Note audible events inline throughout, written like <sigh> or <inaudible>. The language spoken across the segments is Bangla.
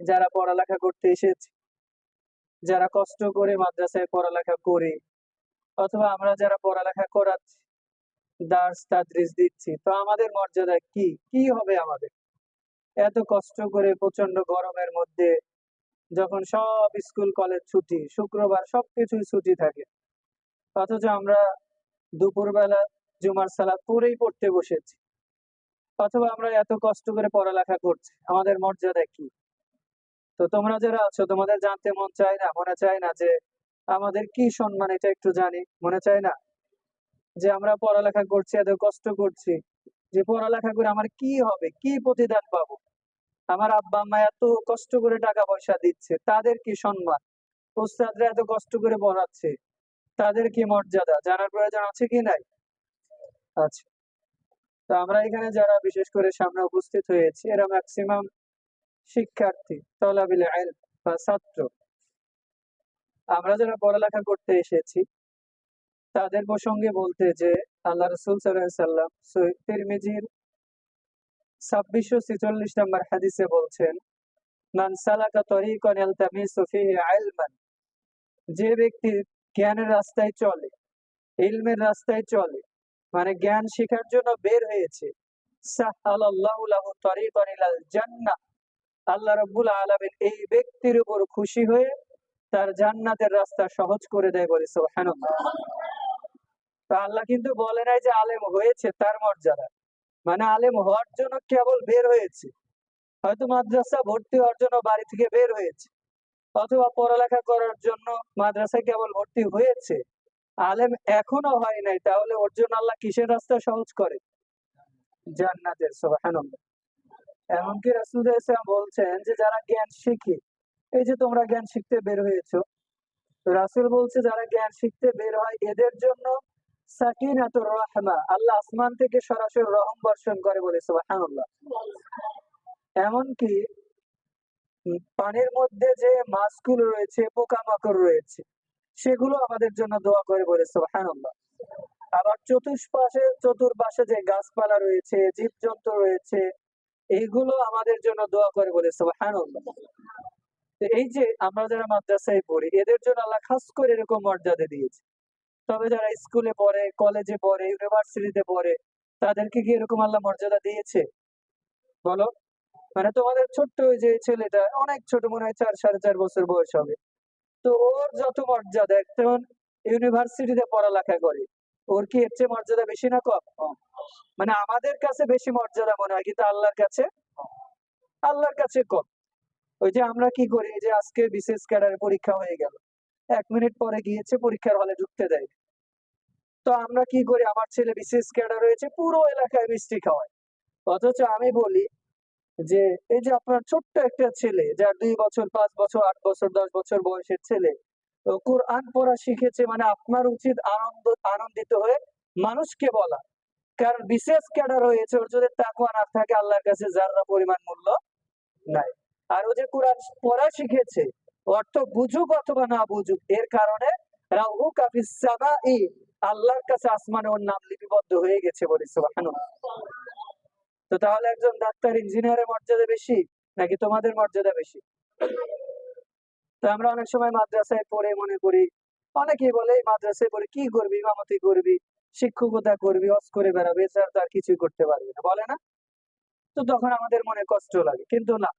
যারা পড়ালেখা করতে এসেছি, যারা কষ্ট করে মাদ্রাসায় পড়ালেখা করে, অথবা আমরা যারা পড়ালেখা করাচ্ছি দার্স তাদরিস দিচ্ছি, তো আমাদের মর্যাদা কি? কি হবে আমাদের? এত কষ্ট করে প্রচণ্ড গরমের মধ্যে যখন সব স্কুল কলেজ ছুটি, শুক্রবার সবকিছুই ছুটি থাকে, অথচ আমরা দুপুরবেলা জুমার সালাদ পরেই পড়তে বসেছি, অথবা আমরা এত কষ্ট করে পড়ালেখা করছি, আমাদের মর্যাদা কি? তো তোমরা যারা আছো, তোমাদের জানতে মন চায় না, মনে চায় না যে আমাদের কি সম্মান, এটা একটু জানি, মনে চায় না? যে আমরা পড়ালেখা করছি, এত কষ্ট করছি, যে পড়ালেখা করে আমার কি হবে? কি প্রতিদান পাবো? আমার আব্বা, আম্মা এত কষ্ট করে টাকা পয়সা দিচ্ছে, তাদের কি সম্মান? উস্তাদরা এত কষ্ট করে পড়াচ্ছে, তাদের কি মর্যাদা? জানার প্রয়োজন আছে কি নাই? আচ্ছা। তো আমরা এখানে যারা, বিশেষ করে সামনে উপস্থিত হয়েছি, এরা ম্যাক্সিমাম শিক্ষার্থী, তলাবিল আইল বা ছাত্র। আমরা যারা পড়ালেখা করতে এসেছি, তাদের প্রসঙ্গে বলতে যে আল্লাহ রসুল সাল্লাম তিরমিজির ছাব্বিশশো ছেচল্লিশ নম্বর হাদিসে বলছেন যে ব্যক্তি জ্ঞানের রাস্তায় চলে, ইলমের রাস্তায় চলে মানে জ্ঞান শেখার জন্য বের হয়েছে জান্নাহ আল্লাহ রাব্বুল আলামিন এই ব্যক্তির উপর খুশি হয়ে তার জান্নাতের রাস্তা সহজ করে দেয় বলে তা আল্লাহ কিন্তু বলে নাই যে আলেম হয়েছে তার মর্যাদা। মানে আলেম হওয়ার জন্য কেবল বের হয়েছে। হয়তো মাদ্রাসা ভর্তি হওয়ার জন্য বাড়ি থেকে বের হয়েছে। অথবা পড়ালেখা করার জন্য মাদ্রাসায় কেবল ভর্তি হয়েছে। আলেম এখনও হয় নাই, তাহলে ওর জন্য আল্লাহ কিসের রাস্তা সহজ করে? জান্নাতের, সুবহানাল্লাহ। এমনকি রাসূল বলছেন যে, যারা জ্ঞান শিখে, এই যে তোমরা জ্ঞান শিখতে বের হয়েছো। রাসূল বলছে, যারা জ্ঞান শিখতে বের হয়, এদের জন্য আল্লাহ আসমান থেকে সরাসরি রহম বর্ষণ করে এমনকি পানির মধ্যে যে মাছগুলো রয়েছে, পোকামাকড় রয়েছে, সেগুলো আমাদের জন্য দোয়া করে বলে, সুবহানাল্লাহ। আবার চতুষ্পাশে, চতুর্পাশে যে গাছপালা রয়েছে, জীবজন্তু রয়েছে এইগুলো আমাদের জন্য দোয়া করে বলে তো এই যে আমরা যারা মাদ্রাসায় পড়ি, এদের জন্য আল্লাহ খাস করে এরকম মর্যাদা দিয়েছে। তবে যারা স্কুলে পড়ে, কলেজে পড়ে, ইউনিভার্সিটিতে পড়ে, তাদেরকে কি এরকম আল্লাহ মর্যাদা দিয়েছে? বলো। মানে তোমাদের ছোট্ট ওই যে ছেলেটা, অনেক ছোট মনে হয় চার, সাড়ে চার বছর বয়স হবে। তো ওর যত মর্যাদা, একজন ইউনিভার্সিটিতে পড়ালেখা করে ওর কি এর চেয়ে মর্যাদা বেশি না কম? মানে আমাদের কাছে বেশি মর্যাদা মনে হয়, কিন্তু আল্লাহর কাছে আল্লাহর কাছে কম। ওই যে আমরা কি করি, যে আজকে বিশেষ ক্যাডারের পরীক্ষা হয়ে গেল। এক মিনিট পরে গিয়েছে, পরীক্ষার হলে ঢুকতে দেয় তো আমরা কি করি, আমার ছেলে বিশেষ ক্যাডার রয়েছে পুরো এলাকায় মিষ্টি খাওয়ায়। অথচ আমি বলি যে, এই যে আপনার ছোট্ট একটা ছেলে, যার দুই বছর, পাঁচ বছর, আট বছর, দশ বছর বয়সের ছেলে কোরআন পড়া শিখেছে মানে আপনার উচিত আনন্দ, আনন্দিত হয়ে মানুষকে বলা। কারণ বিশেষ ক্যাডার হয়েছে ওর যদি তাকুয়া না থাকে, আল্লাহর কাছে যারা পরিমাণ মূল্য নাই। আর ও যে কোরআন পড়া শিখেছে, অর্থ বুঝুক অথবা না বুঝুক, এর কারণে রাহু কাফিস সামাই আল্লাহর কাছে আসমানে ওর নাম লিপিবদ্ধ হয়ে গেছে বলে, সুবহানাল্লাহ। তো তাহলে একজন ডাক্তার, ইঞ্জিনিয়ারের মর্যাদা বেশি, নাকি তোমাদের মর্যাদা বেশি? তো আমরা অনেক সময় মাদ্রাসায় পড়ে মনে করি, অনেকেই বলে মাদ্রাসায় পড়ে কি করবি ইমামতি করবি, শিক্ষকতা করবি, অস করে বেড়াবে, এছাড়া তো আর কিছুই করতে পারবি না। বলে না? তো তখন আমাদের মনে কষ্ট লাগে, কিন্তু না।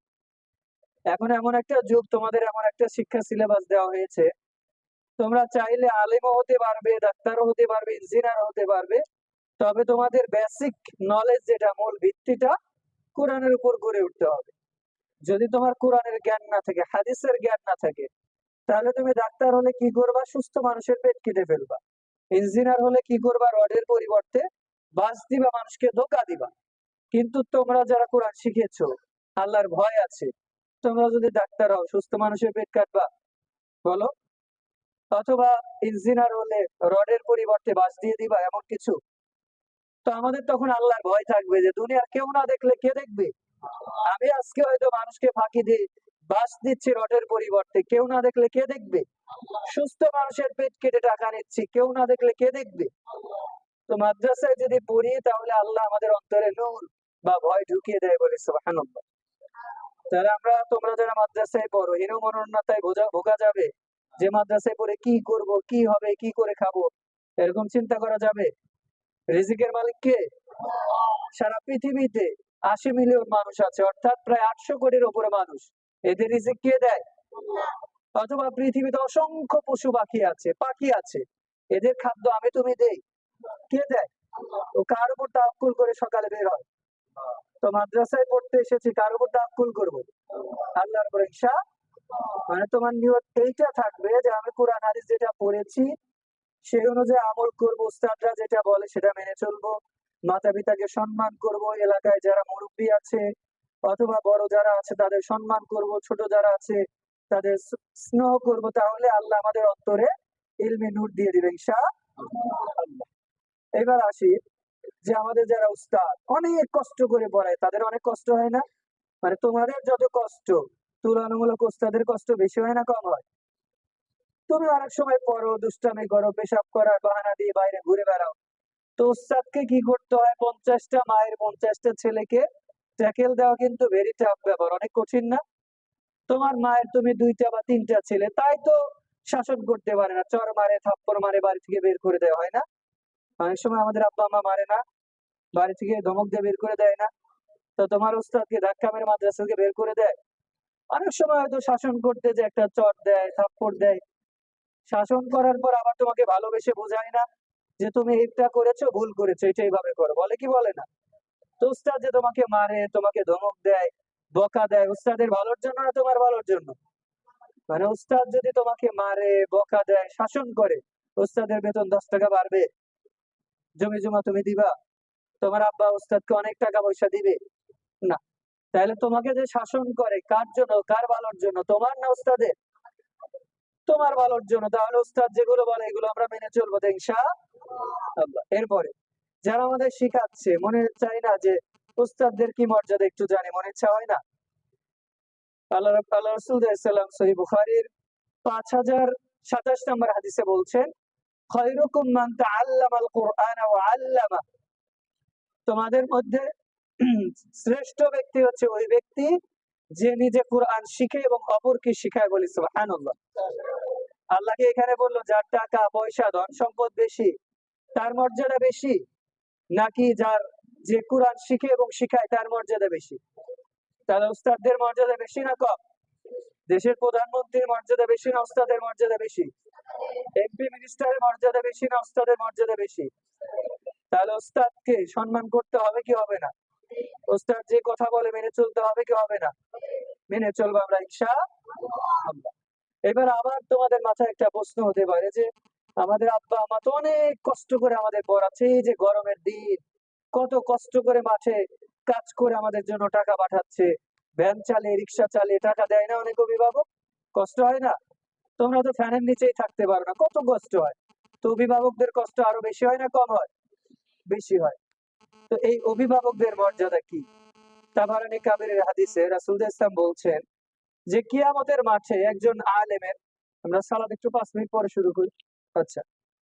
এখন এমন একটা যুগ, তোমাদের এমন একটা শিক্ষা সিলেবাস দেওয়া হয়েছে, তোমরা চাইলে আলিমও হতে পারবে, ডাক্তারও হতে পারবে ইঞ্জিনিয়ার হতে পারবে, তবে তোমাদের বেসিক নলেজ যেটা, মূল ভিত্তিটা কোরআনের উপর গড়ে উঠতে হবে। যদি তোমার কোরআনের জ্ঞান না থাকে, হাদিসের জ্ঞান না থাকে, তাহলে তুমি ডাক্তার হলে কি করবা? সুস্থ মানুষের পেট কেটে ফেলবা। ইঞ্জিনিয়ার হলে কি করবা? রডের পরিবর্তে বাস দিবা, মানুষকে ধোকা দিবা। কিন্তু তোমরা যারা কোরআন শিখেছো, আল্লাহর ভয় আছে, তোমরা যদি ডাক্তার হও, সুস্থ মানুষের পেট কাটবা, বলো? অথবা ইঞ্জিনিয়ার হলে রডের পরিবর্তে বাস দিয়ে দিবা, এমন কিছু? তো আমাদের তখন আল্লাহর ভয় থাকবে যে, দুনিয়ার কেউ না দেখলে কে দেখবে? আমি আজকে হয়তো মানুষকে ফাঁকি দিয়ে বাস দিচ্ছি রডের পরিবর্তে। কেউ না দেখলে কে দেখবে? সুস্থ মানুষের পেট কেটে টাকা নিচ্ছি, কেউ না দেখলে কে দেখবে? তো মাদ্রাসায় যদি পড়ি, তাহলে আল্লাহ আমাদের অন্তরে নূর বা ভয় ঢুকিয়ে দেয় বলে সুবহানাল্লাহ। তাহলে আমরা, তোমরা যারা মাদ্রাসায় পড়ো হীন মনোন্নতায় ভোজা, ভোগা যাবে। যে মাদ্রাসায় পড়ে কি করব, কি হবে, কি করে খাব, এরকম চিন্তা করা যাবে? রিজিকের মালিক কে? সারা পৃথিবীতে আশি মিলিয়ন মানুষ আছে, অর্থাৎ প্রায় আটশো কোটির উপরে মানুষ। এদের রিজিক কে দেয়? অথবা পৃথিবীতে অসংখ্য পশু পাখি আছে পাখি আছে। এদের খাদ্য আমি তুমি দেই। কে দেয়? ও কার উপর তাক্কুল করে সকালে বের হয়? তো মাদ্রাসায় পড়তে এসেছি, কার উপর তাক্কুল করব? আল্লাহর উপর, ইনশা মানে তোমার নিয়ত এইটা থাকবে যে আমি কোরআন, হাদিস যেটা পড়েছি, সেই অনুযায়ী আমল করব, উস্তাদরা যেটা বলে সেটা মেনে চলবো। মাতা পিতাকে সম্মান করব এলাকায় যারা মুরব্বী আছে, অথবা বড় যারা আছে তাদের সম্মান করব, ছোট যারা আছে তাদের স্নেহ করব, তাহলে আল্লাহ আমাদের অন্তরে ইলমে নূর দিয়ে দিবেন ইনশা এবার আসি যে আমাদের যারা উস্তাদ, অনেক কষ্ট করে পড়ায়, তাদের অনেক কষ্ট হয় না? মানে তোমাদের যত কষ্ট, তুলনামূলক উস্তাদের কষ্ট বেশি হয় না কম হয়? তুমি অনেক সময় পড়ো, দুষ্টামি করো, পেশাব করার বাহানা দিয়ে বাইরে ঘুরে বেড়াও। তো উস্তাদকে কি করতে হয়? পঞ্চাশটা মায়ের পঞ্চাশটা ছেলেকে ট্যাকেল দেওয়া কিন্তু ভেরি টাফ ব্যাপার। অনেক কঠিন না? তোমার মায়ের তুমি দুইটা বা তিনটা ছেলে, তাই তো শাসন করতে পারে না। চর মারে, থাপ্পড় মারে, বাড়ি থেকে বের করে দেওয়া হয় না? অনেক সময় আমাদের আব্বা মা মারে না। বাড়ি থেকে ধমক দিয়ে বের করে দেয় না। তো তোমার উস্তাদকে ধাক্কা মেরে মাদ্রাসা থেকে বের করে দেয়? অনেক সময় হয়তো শাসন করতে যে একটা চট দেয়, থাপ্পড় দেয়। শাসন করার পর আবার তোমাকে ভালোবেসে বোঝায় না। যে তুমি এটা করেছ, ভুল করেছ, এটা এইভাবে করো। বলে কি বলে না? তো উস্তাদ যে তোমাকে মারে, তোমাকে ধমক দেয়, বকা দেয় উস্তাদের ভালোর জন্য না তোমার ভালোর জন্য? মানে উস্তাদ যদি তোমাকে মারে, বকা দেয়, শাসন করে উস্তাদের বেতন দশ টাকা বাড়বে। জমি জমা তুমি দিবা, তোমার আব্বা উস্তাদকে অনেক টাকা পয়সা দিবে। না। তাহলে তোমাকে যে শাসন করে, কার জন্য, কার ভালোর জন্য, তোমার না উস্তাদের তোমার ভালোর জন্য। তাহলে উস্তাদ যেগুলো বলে এগুলো আমরা মেনে চলবো ইনশা এরপরে, যারা আমাদের শিখাচ্ছে, মনে চাই না যে উস্তাদদের কি মর্যাদা একটু জানি, মনে ইচ্ছা হয় না? তোমাদের মধ্যে <clears throat> শ্রেষ্ঠ ব্যক্তি হচ্ছে ওই ব্যক্তি যে নিজে কোরআন শিখে এবং অপরকে শিখায় বলি, সুবহানাল্লাহ। আল্লাহকে এখানে বলল, যার টাকা, পয়সা, ধন সম্পদ বেশি, তার মর্যাদা বেশি, নাকি যার যে কোরআন শিখে এবং শিখায় তার মর্যাদা বেশি? তাহলে উস্তাদদের মর্যাদা বেশি না কম? দেশের প্রধানমন্ত্রীর মর্যাদা বেশি না, উস্তাদের মর্যাদা বেশি? এমপি মিনিস্টারের মর্যাদা বেশি না, উস্তাদের মর্যাদা বেশি? তাহলে উস্তাদকে সম্মান করতে হবে কি হবে না? উস্তাদ যে কথা বলে, মেনে চলতে হবে কি হবে না? মেনে চলবো আমরা ইনশা এবার আবার তোমাদের মাথায় একটা প্রশ্ন হতে পারে যে, আমাদের আব্বা আমা তো অনেক কষ্ট করে আমাদের পড়াচ্ছে, এই যে গরমের দিন, কত কষ্ট করে মাঠে কাজ করে আমাদের জন্য টাকা পাঠাচ্ছে। ভ্যান চালিয়ে, রিক্সা চালিয়ে টাকা দেয় না অনেক অভিভাবক? কষ্ট হয় না? তোমরা তো ফ্যানের নিচেই থাকতে পারো না, কত কষ্ট হয়? তো অভিভাবকদের কষ্ট আরও বেশি হয় না কম হয়? বেশি হয়। তো এই অভিভাবকদের মর্যাদা কি? তাবারানি কাবিরের হাদিসে রাসূল ইসলাম বলছেন যে, কিয়ামতের মাঠে একজন আলেমের, আমরা সালাদ একটু পাঁচ মিনিট পরে শুরু করি। আচ্ছা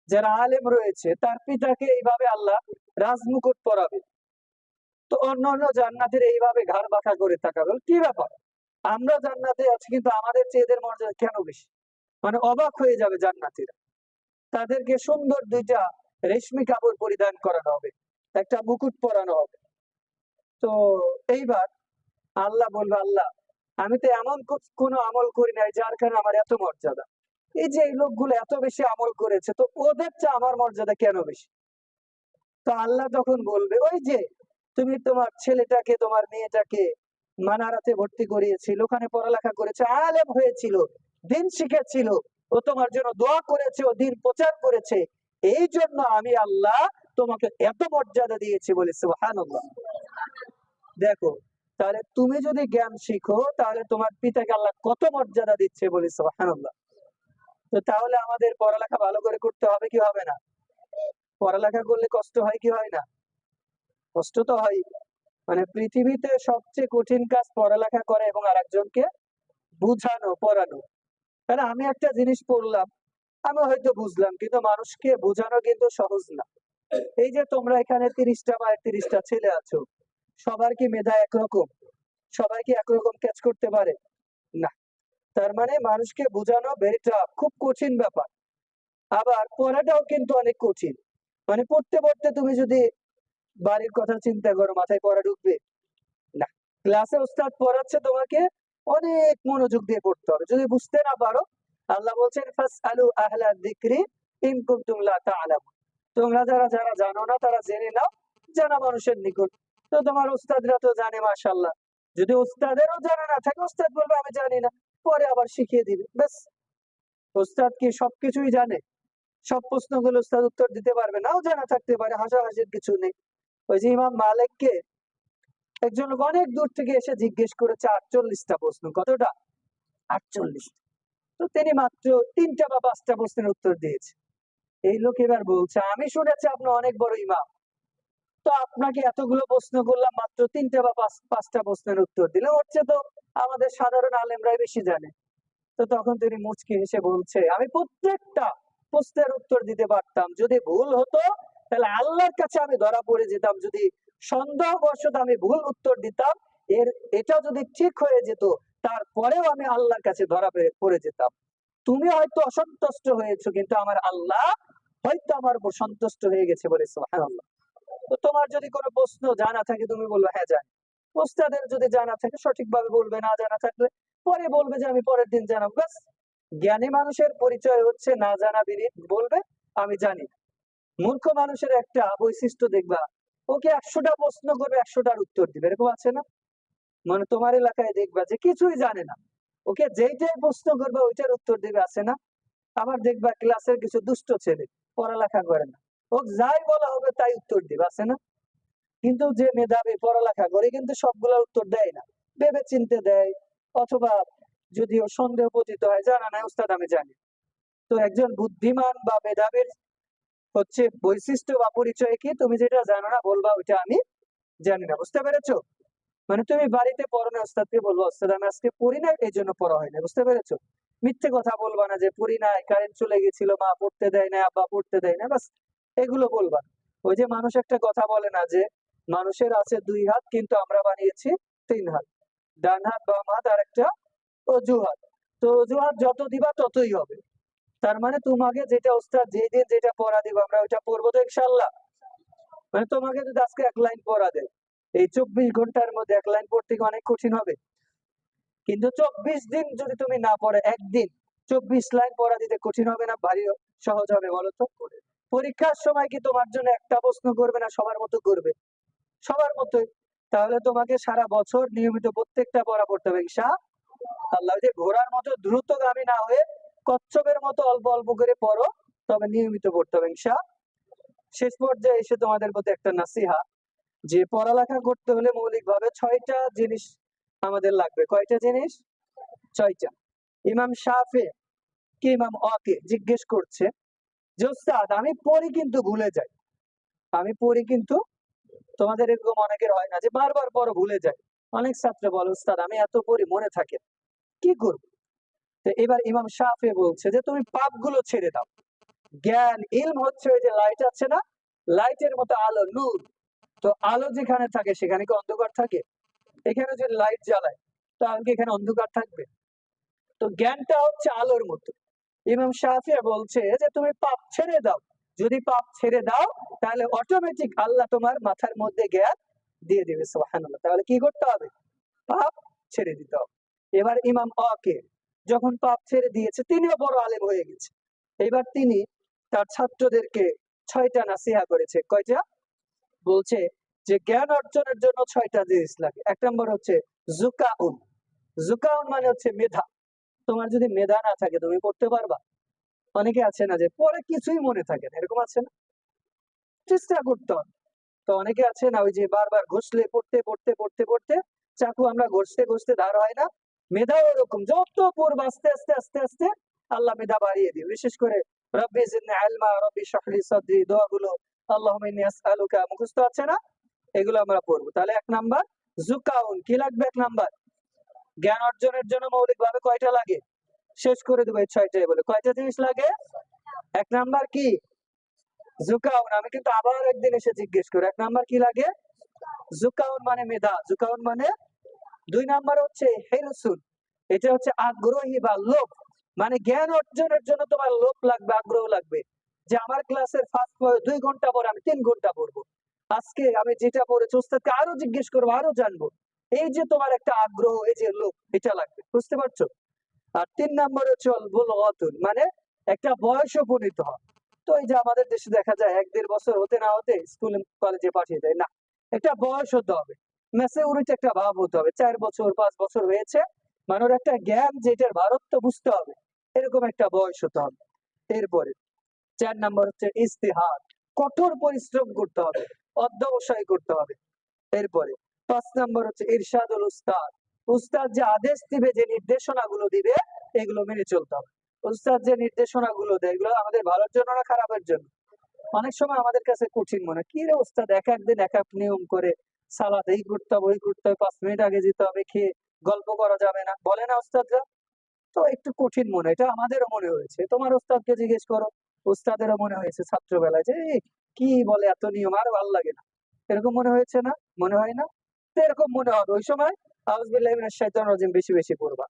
যারা আলেম রয়েছে, তার পিতাকে এইভাবে আল্লাহ রাজমুকুট পরাবে তো অন্য অন্য জান্নাতের এইভাবে ঘাড় বাঁকা করে তাকাবে কি ব্যাপার? আমরা জান্নাতে আছি, কিন্তু আমাদের চেয়েদের মর্যাদা কেন বেশি? মানে অবাক হয়ে যাবে জান্নাতীরা। তাদেরকে সুন্দর দুইটা রেশমি কাপড় পরিধান করানো হবে। একটা মুকুট পরানো হবে। তো এইবার আল্লাহ বলবে, আল্লাহ, আমি তো এমন কোনো আমল করি নাই যার কারণে আমার এত মর্যাদা। এই যে এই লোকগুলো এত বেশি আমল করেছে, তো ওদের চেয়ে আমার মর্যাদা কেন বেশি? তো আল্লাহ তখন বলবে, ওই যে তুমি তোমার ছেলেটাকে, তোমার মেয়েটাকে মানারাতে ভর্তি করিয়েছিল, ওখানে পড়ালেখা করেছে, আলেম হয়েছিল, দিন শিখেছিল, ও তোমার জন্য দোয়া করেছে, ও দিন প্রচার করেছে, এই জন্য আমি আল্লাহ তোমাকে এত মর্যাদা দিয়েছি বলে, সুবহানাল্লাহ। দেখো, তাহলে তুমি যদি জ্ঞান শিখো, তাহলে তোমার পিতাকে আল্লাহ কত মর্যাদা দিচ্ছে বলে, সুবহানাল্লাহ। তো তাহলে আমাদের পড়ালেখা ভালো করে করতে হবে কি হবে না? পড়ালেখা করলে কষ্ট হয় কি হয় না? কষ্ট তো হয়। মানে পৃথিবীতে সবচেয়ে কঠিন কাজ পড়ালেখা করে এবং আরেকজনকে বুঝানো, পড়ানো। তাহলে আমি একটা জিনিস পড়লাম, আমি হয়তো বুঝলাম, কিন্তু মানুষকে বোঝানো কিন্তু সহজ না। এই যে তোমরা এখানে তিরিশটা বা তিরিশটা ছেলে আছো, সবার কি মেধা একরকম? সবাইকে একরকম ক্যাচ করতে পারে? না। তার মানে মানুষকে বোঝানো ভেরি টাফ খুব কঠিন ব্যাপার। আবার পড়াটাও কিন্তু অনেক কঠিন। মানে পড়তে পড়তে তুমি যদি বাড়ির কথা চিন্তা করো, মাথায় পড়া ঢুকবে, না। ক্লাসে ওস্তাদ পড়াচ্ছে তোমাকে অনেক মনোযোগ দিয়ে পড়তে হবে। যদি বুঝতে না পারো, আল্লাহ বলছেন, ফাসআলু আহলা যিকরি ইন কুনতুম তা তা'লামুন। তোমরা যারা যারা জানো না, তারা জেনে নাও জানা মানুষের নিকট। তো তোমার ওস্তাদরা তো জানে, মাশাআল্লাহ। যদি ওস্তাদেরও জানা না থাকে ওস্তাদ বলবে, আমি জানি না। পরে আবার শিখিয়ে দিবে। ব্যাস। ওস্তাদ কি সবকিছুই জানে? সব প্রশ্নগুলো ওস্তাদ উত্তর দিতে পারবে নাও জানা থাকতে পারে, হাসাহাসির কিছু নেই। ওই যে ইমাম মালিককে একজন অনেক দূর থেকে এসে জিজ্ঞেস করেছে, আটচল্লিশটা প্রশ্ন। কতটা? আটচল্লিশ তো তিনি মাত্র তিনটা বা পাঁচটা প্রশ্নের উত্তর দিয়েছে। এই লোক এবার বলছে, আমি শুনেছি আপনি অনেক বড় ইমাম। তো আপনাকে এতগুলো প্রশ্ন করলাম, মাত্র তিনটা বা পাঁচটা প্রশ্নের উত্তর দিলে। হচ্ছে তো আমাদের সাধারণ আলেমরাই বেশি জানে। তো তখন তিনি মুচকি হেসে বলছে, আমি প্রত্যেকটা প্রশ্নের উত্তর দিতে পারতাম। যদি ভুল হতো, তাহলে আল্লাহর কাছে আমি ধরা পড়ে যেতাম। যদি সন্দেহবশত আমি ভুল উত্তর দিতাম, এর, এটা যদি ঠিক হয়ে যেত, তারপরেও আমি আল্লাহর কাছে ধরা পড়ে- যেতাম। তুমি হয়তো অসন্তুষ্ট হয়েছো, কিন্তু আমার আল্লাহ হয়তো আমার সন্তুষ্ট হয়ে গেছে বলে সুবহানাল্লাহ। তো তোমার যদি কোনো প্রশ্ন জানা থাকে, তুমি বলবে হ্যাঁ জানি। ওস্তাদের যদি জানা থাকে, সঠিকভাবে বলবে, না জানা থাকলে পরে বলবে যে, আমি পরের দিন জানাব। ব্যাস, জ্ঞানী মানুষের পরিচয় হচ্ছে, না জানা বিরিদ বলবে, আমি জানি মূর্খ মানুষের একটা বৈশিষ্ট্য দেখবা, ওকে একশোটা প্রশ্ন করবে, একশোটার উত্তর দিবে, এরকম আছে না? মানে তোমার এলাকায় দেখবা যে, কিছুই জানে না। ওকে যেইটাই প্রশ্ন করবে, ওইটার উত্তর দিবে, আছে না? আবার দেখবা ক্লাসের কিছু দুষ্ট ছেলে পড়ালেখা করে না। ও যাই বলা হবে তাই উত্তর দিবে, আছে না? কিন্তু যে মেধাবী পড়ালেখা করে কিন্তু সবগুলোর উত্তর দেয় না। ভেবে চিনতে দেয়, অথবা যদি ও সন্দেহ পতিত হয়, জানা নাই উস্তাদ আমি জানি। তো একজন বুদ্ধিমান বা মেধাবীর হচ্ছে বৈশিষ্ট্য বা পরিচয় কি, তুমি যেটা জানো না, বলবা, ওইটা আমি জানি না। বুঝতে পেরেছ? মানে তুমি বাড়িতে পড়ো না, ওস্তাদকে বলব, ওস্তাদ, আমি আজকে পড়ি না এই জন্য পড়া হয় না বুঝতে পেরেছ? মিথ্যে কথা বলবা না যে পড়ি নাই কারেন্ট চলে গেছিল, মা পড়তে দেয় না আব্বা পড়তে দেয় না বাস এগুলো বলবা ওই যে মানুষ একটা কথা বলে না যে, মানুষের আছে দুই হাত, কিন্তু আমরা বানিয়েছি তিন হাত। ডান হাত, বাম হাত, আর একটা অজুহাত। তো অজুহাত যত দিবা ততই হবে। তার মানে তোমাকে যেটা ওস্তাদ যেই দিন যেটা পড়া দিব, আমরা ওইটা পড়ব তো ইনশাল্লাহ মানে তোমাকে যদি আজকে এক লাইন পড়া দেয়, এই চব্বিশ ঘণ্টার মধ্যে এক লাইন পড়তে অনেক কঠিন হবে? কিন্তু চব্বিশ দিন যদি তুমি না পড়ে, একদিন চব্বিশ লাইন পড়া দিতে কঠিন হবে না, ভারী সহজ হবে, বলো তো? পরীক্ষার সময় কি তোমার জন্য একটা প্রশ্ন করবে না সবার মতো করবে? সবার মতোই। তাহলে তোমাকে সারা বছর নিয়মিত প্রত্যেকটা পড়া পড়তে হবে, ঈশা। আল্লাহ যে ঘোড়ার মতো দ্রুতগামী না হয়ে কচ্ছপের মতো অল্প অল্প করে পড়ো, তবে নিয়মিত পড়তে হবে, ঈশা। শেষ পর্যায়ে এসে তোমাদের প্রতি একটা নাসিহা। যে পড়ালেখা করতে হলে মৌলিকভাবে ছয়টা জিনিস আমাদের লাগবে। কয়টা জিনিস? ছয়টা। ইমাম শাফে কি ইমাম অকে জিজ্ঞেস করছে, যে ওস্তাদ আমি পড়ি কিন্তু ভুলে যাই। আমি পড়ি কিন্তু তোমাদের এরকম অনেকের হয় না, যে বারবার পড়ো ভুলে যায় অনেক ছাত্র বলে ওস্তাদ আমি এত পড়ি মনে থাকে, কি করব? তো এবার ইমাম শাফে বলছে যে, তুমি পাপগুলো ছেড়ে দাও। জ্ঞান, ইলম হচ্ছে ওই যে লাইট আছে না? লাইটের মতো আলো, নূর। তো আলো যেখানে থাকে সেখানে কি অন্ধকার থাকে? এখানে যদি লাইট জ্বালায়, তাহলে এখানে অন্ধকার থাকবে। তো জ্ঞানটা হচ্ছে আলোর মতো। ইমাম শাফিয়া বলছে যে, তুমি পাপ ছেড়ে দাও। যদি পাপ ছেড়ে দাও, তাহলে অটোমেটিক আল্লাহ তোমার মাথার মধ্যে জ্ঞান দিয়ে দেবে, সুবহানাল্লাহ। তাহলে কি করতে হবে? পাপ ছেড়ে দিতে হবে। এবার ইমাম অকে যখন পাপ ছেড়ে দিয়েছে, তিনিও বড় আলেম হয়ে গেছে। এবার তিনি তার ছাত্রদেরকে ছয়টা নাসিহা করেছে। কয়টা? বলছে যে জ্ঞান অর্জনের জন্য ছয়টা জিনিস লাগে। এক নম্বর হচ্ছে জুকাউন। জুকাউন মানে হচ্ছে মেধা। তোমার যদি মেধা না থাকে, তুমি পড়তে পারবা। অনেকে আছে না যে পরে কিছুই মনে থাকে না, এরকম আছে না? চেষ্টা করতে তো অনেকে আছে না, ওই যে বারবার ঘষলে পড়তে পড়তে পড়তে পড়তে চাকু আমরা ঘষতে ঘষতে ধার হয় না। মেধাও এরকম যত পড়ব আস্তে আস্তে আস্তে আস্তে আল্লাহ মেধা বাড়িয়ে দিবে। বিশেষ করে রব্বি জিদনি ইলমা রব্বি শহরি সদরি, দোয়াগুলো। আল্লাহ আসআলুকা। মুখস্থ আছে না? এগুলো আমরা পড়ব। তাহলে এক নাম্বার, জুকাউন। কি লাগবে এক নাম্বার? জ্ঞান অর্জনের জন্য মৌলিক ভাবে কয়টা লাগে? শেষ করে দেবো এই ছয়টাই বলে। কয়টা জিনিস লাগে? এক নাম্বার কি? জুকাউন। আমি কিন্তু আবার একদিন এসে জিজ্ঞেস করি, এক নাম্বার কি লাগে? জুকাউন মানে মেধা। জুকাউন মানে? দুই নাম্বার হচ্ছে হেরসুন। এটা হচ্ছে আগ্রহী বা লোভ। মানে জ্ঞান অর্জনের জন্য তোমার লোভ লাগবে, আগ্রহ লাগবে। যে আমার ক্লাসের ফার্স্ট দুই ঘণ্টা পরে আমি তিন ঘণ্টা পড়ব। আজকে আমি যেটা পড়েছি ওস্তাদকে আরও জিজ্ঞেস করব, আরও জানব। এই যে তোমার একটা আগ্রহ, এই যে লোভ এটা লাগবে, বুঝতে পারছ? আর তিন নম্বর হচ্ছে অল্পল অতুল মানে একটা বয়স উপনীত হয় তো এই যে আমাদের দেশে দেখা যায়, এক দেড় বছর হতে না হতে স্কুল, কলেজে পাঠিয়ে দেয়। না, একটা বয়স হতে হবে ম্যাসিউরিটি একটা ভাব হতে হবে। চার বছর, পাঁচ বছর হয়েছে মানে ওর একটা জ্ঞান, যেটার ভারত্ব বুঝতে হবে, এরকম একটা বয়স হতে হবে। এরপরে, চার নম্বর হচ্ছে ইস্তেহার, কঠোর পরিশ্রম করতে হবে। অধ্যবসায় করতে হবে। এরপরে পাঁচ নাম্বার হচ্ছে ইরশাদুল উস্তাদ। উস্তাদ যে আদেশ দিবে যে নির্দেশনা গুলো দিবে এগুলো মেনে চলতে হবে। উস্তাদ যে নির্দেশনা গুলো দেয় এগুলো আমাদের ভালোর জন্য না খারাপের জন্য? অনেক সময় আমাদের কাছে কঠিন মনে কি রে উস্তাদ এক একদিন এক এক নিয়ম করে সালাদ এই করতে হবে ওই করতে হবে পাঁচ মিনিট আগে যেতে হবে খেয়ে গল্প করা যাবে না। বলে না উস্তাদরা? তো একটু কঠিন মনে এটা আমাদেরও মনে হয়েছে। তোমার উস্তাদকে জিজ্ঞেস করো উস্তাদেরও মনে হয়েছে ছাত্রবেলায় যে "এই, কি বলে এত নিয়ম? আর ভালো লাগে না। এরকম মনে হয়েছে না? মনে হয় না? এরকম মনে হবে। ওই সময় রাজিম বেশি বেশি পড়বা।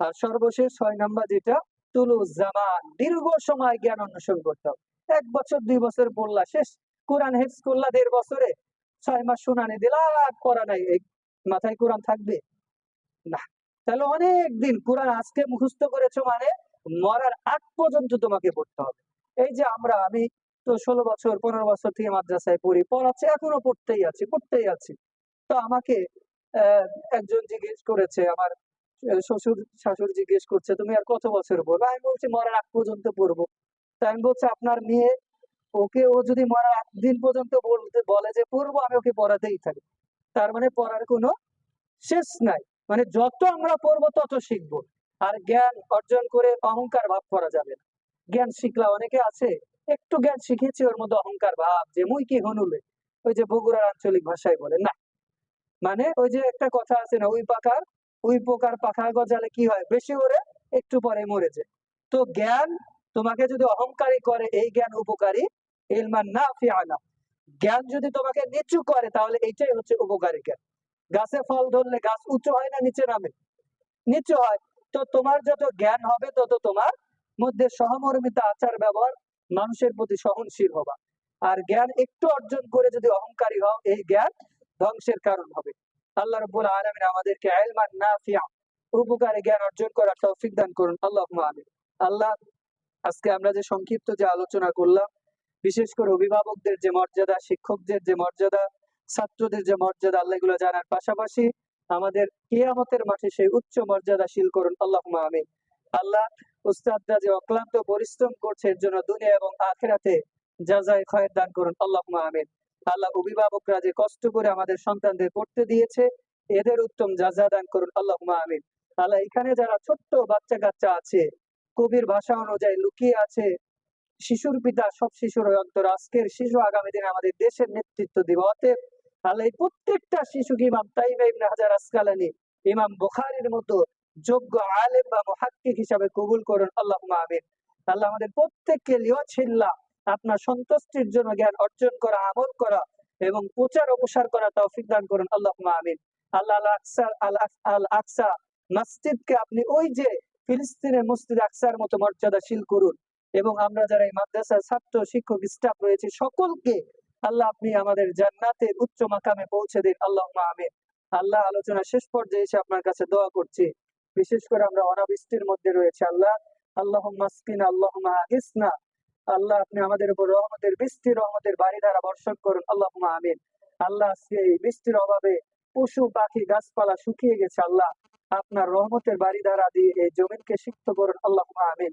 আর সর্বশেষ ছয় যেটা, তুলু জামান, দীর্ঘ সময় জ্ঞান অন্বেষণ করতে হবে। এক বছর, দুই বছর পড়লা, শেষ। কোরআন করলা দেড় বছরে। ছয় মাস শুনানি দিলা, আর নাই। মাথায় কোরআন থাকবে? না। তাহলে অনেক দিন কোরআন আজকে মুখস্থ করেছ মানে মরার আগ পর্যন্ত তোমাকে পড়তে হবে। এই যে আমরা, আমি তো ষোলো বছর, পনেরো বছর থেকে মাদ্রাসায় পড়ি। পড়াচ্ছে, এখনও পড়তেই আছি পড়তেই আছি। তো আমাকে একজন জিজ্ঞেস করেছে, আমার শ্বশুর, শাশুড়ি জিজ্ঞেস করছে, তুমি আর কত বছর পড়বে? আমি বলছি, মরার আগ পর্যন্ত পড়ব। তাই আমি বলছি, আপনার মেয়ে, ওকে ও যদি মরার আগ দিন পর্যন্ত বলতে, বলে যে পড়ব, আমি ওকে পড়াতেই থাকি। তার মানে পড়ার কোনো শেষ নাই। মানে যত আমরা পড়ব, তত শিখব। আর জ্ঞান অর্জন করে অহংকার ভাব করা যাবে না। জ্ঞান শিখলা অনেকে আছে একটু জ্ঞান শিখেছি ওর মধ্যে অহংকার ভাব, যে মুই কি হনুলে ওই যে বগুড়ার আঞ্চলিক ভাষায় বলে, না? মানে ওই যে একটা কথা আছে না ওই পাকার ওই পোকার পাখা গজালে কি হয়? বেশি ওরে একটু পরে মরে যায়। তো জ্ঞান তোমাকে যদি অহংকারী করে, এই জ্ঞান উপকারী, ইলমান না ফিআলা জ্ঞান যদি তোমাকে নিচু করে, তাহলে এইটাই হচ্ছে উপকারী জ্ঞান। গাছে ফল ধরলে গাছ উঁচু হয় না নিচে নামে? নিচু হয়। তো তোমার যত জ্ঞান হবে, তত তোমার মধ্যে সহমর্মিতা আচার ব্যবহার মানুষের প্রতি সহনশীল হবা আর জ্ঞান একটু অর্জন করে যদি অহংকারী হও, এই জ্ঞান ধ্বংসের কারণ হবে। আল্লাহ রব্বুল আলামিন আমাদেরকে ইলমান নাফিয়া, উপকারী জ্ঞান অর্জন করার তৌফিক দান করুন। আল্লাহ আমিন। আল্লাহ, আজকে আমরা যে সংক্ষিপ্ত যে আলোচনা করলাম, বিশেষ করে অভিভাবকদের যে মর্যাদা, শিক্ষকদের যে মর্যাদা, ছাত্রদের যে মর্যাদা, আল্লাহ এগুলো জানার পাশাপাশি আমাদের কিয়ামতের মাঠে সেই উচ্চ মর্যাদাশীল করুন। আল্লাহ আমিন। আল্লাহ উস্তাদরা যে অক্লান্ত পরিশ্রম করছে এর জন্য দুনিয়া এবং আখেরাতে যাজাই খয়ের দান করুন আল্লাহ আমিন। আল্লাহ অভিভাবকরা যে কষ্ট করে আমাদের সন্তানদের পড়তে দিয়েছে, এদের উত্তম যাজা দান করুন আল্লাহ আমিন। আল্লাহ এখানে যারা ছোট্ট বাচ্চা কাচ্চা আছে, কবির ভাষা অনুযায়ী লুকিয়ে আছে, শিশুর পিতা সব শিশুর অন্তর, আজকের শিশু আগামী দিনে আমাদের দেশের নেতৃত্ব দিব। অতএব আল্লাহ প্রত্যেকটা শিশুকে ইমাম তাইমা ইবনে হাজার আসকালানি, ইমাম বুখারীর মতো যোগ্য আলেম বা মুহাক্কিক হিসাবে কবুল করুন। আল্লাহ আমিন। আল্লাহ আমাদের প্রত্যেককে লিওছিল্লা আপনার সন্তুষ্টির জন্য জ্ঞান অর্জন করা, আমল করা এবং প্রচার ও প্রসার করা তৌফিক দান করুন। আল্লাহ আমিন। আল্লাহ আল আকসা, আল আল আকসা মসজিদকে আপনি ওই যে ফিলিস্তিনের মসজিদ আকসার মতো মর্যাদাশীল করুন এবং আমরা যারা এই মাদ্রাসার ছাত্র, শিক্ষক, স্টাফ রয়েছে সকলকে আল্লাহ আপনি আমাদের জান্নাতের উচ্চ মাকামে পৌঁছে দিন। আল্লাহ আমিন। আল্লাহ আলোচনা শেষ পর্যায়ে এসে আপনার কাছে দোয়া করছি। বিশেষ করে আমরা অনাবৃষ্টির মধ্যে রয়েছে, আল্লাহ। আল্লাহ মাসকিন আল্লাহ আহিসনা। আল্লাহ, আপনি আমাদের উপর রহমতের বৃষ্টি রহমতের বাড়ি দ্বারা বর্ষণ করুন। আল্লাহ আমিন। আল্লাহ, আজকে এই বৃষ্টির অভাবে পশু, পাখি, গাছপালা শুকিয়ে গেছে, আল্লাহ। আপনার রহমতের বাড়ি দ্বারা দিয়ে এই জমিনকে সিক্ত করুন। আল্লাহ আমিন।